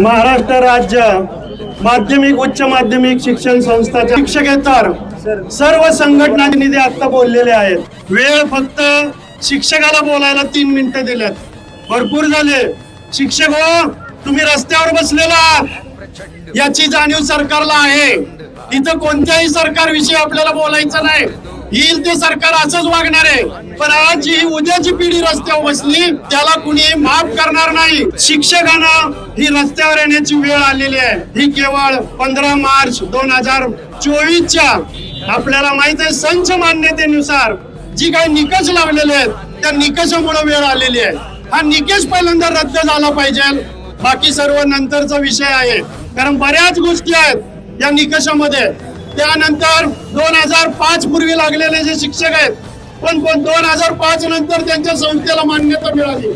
महाराष्ट्र राज्य माध्यमिक उच्च माध्यमिक शिक्षण संस्थाच्या शिक्षकेतर सर्व संघटनांचे नेते आता बोललेले आहेत. वेळ फक्त शिक्षकाला बोलायला तीन मिनिटं दिल्यात. भरपूर झाले. शिक्षक हो तुम्ही रस्त्यावर बसलेला याची जाणीव सरकारला आहे. इथं कोणत्याही सरकार विषयी आपल्याला बोलायचं नाही. येईल ते सरकार असंच वागणार आहे. पण आज ही उद्याची पिढी रस्त्यावर बसली त्याला कुणी माफ करणार नाही. शिक्षकांना ही रस्त्यावर येण्याची वेळ आलेली आहे. ही केवळ पंधरा मार्च दोन हजार चोवीसच्या आपल्याला माहीत आहे संच मान्यतेनुसार जी काही निकष लावलेले आहेत त्या निकषामुळे वेळ आलेली आहे. हा निकष पहिल्यांदा रद्द झाला पाहिजे. बाकी सर्व नंतरचा विषय आहे. कारण बऱ्याच गोष्टी आहेत या निकषामध्ये. त्यानंतर दोन हजार पाच पूर्वी लागलेले जे शिक्षक आहेत पण पण दोन हजार पाच नंतर त्यांच्या संस्थेला मान्यता मिळाली.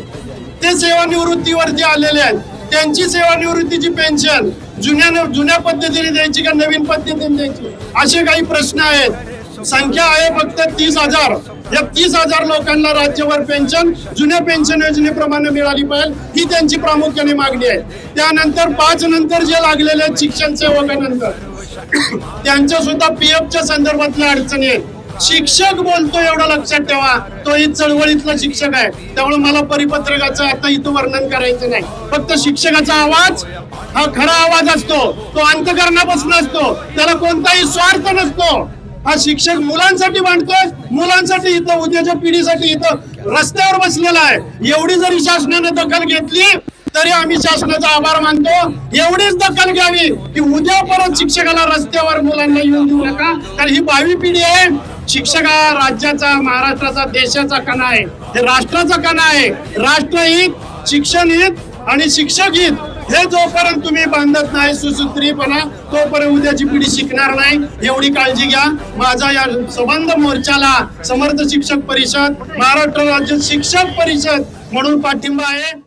ते सेवानिवृत्तीवरती आलेले आहेत. त्यांची सेवानिवृत्तीची पेन्शन जुन्या जुन्या पद्धतीने द्यायची का नवीन पद्धतीने द्यायची? असे काही प्रश्न आहेत. संख्या आहे फक्त तीस हजार. या तीस हजार लोकांना राज्यभर पेन्शन जुन्या पेन्शन योजनेप्रमाणे मिळाली पाहिजे. ही त्यांची प्रामुख्याने मागणी आहे. त्यानंतर पाच नंतर जे लागलेले आहेत शिक्षण सेवकानंतर त्यांच्या सुद्धा पीएफच्या संदर्भातल्या अडचणी आहेत. शिक्षक बोलतो एवढं लक्षात ठेवा. तो ही चळवळीतला शिक्षक आहे. त्यामुळे मला परिपत्रकाचं आता इथं वर्णन करायचं नाही. फक्त शिक्षकाचा आवाज हा खरा आवाज असतो. तो अंतकरणापासून असतो. त्याला कोणताही स्वार्थ नसतो. हा शिक्षक मुलांसाठी मांडतोय. मुलांसाठी इथं उद्याच्या पिढीसाठी इथं रस्त्यावर बसलेला आहे. एवढी जरी शासनाने दखल घेतली तरी आम्ही शासनाचा आभार मानतो. एवढीच दखल घ्यावी की उद्या परत शिक्षकाला रस्त्यावर मुलांना येऊन देऊ नका. कारण ही भावी पिढी आहे. शिक्षक हा राज्याचा महाराष्ट्राचा देशाचा कणा आहे. हे राष्ट्राचा कणा आहे. राष्ट्रहित शिक्षण हित आणि शिक्षक हित हे जोपर्यंत तुम्ही बांधत नाही सुसूत्रीपणा तोपर्यंत उद्याची पिढी शिकणार नाही. एवढी काळजी घ्या. माझा या संबंध मोर्चाला समर्थ शिक्षक परिषद महाराष्ट्र राज्य शिक्षक परिषद म्हणून पाठिंबा आहे.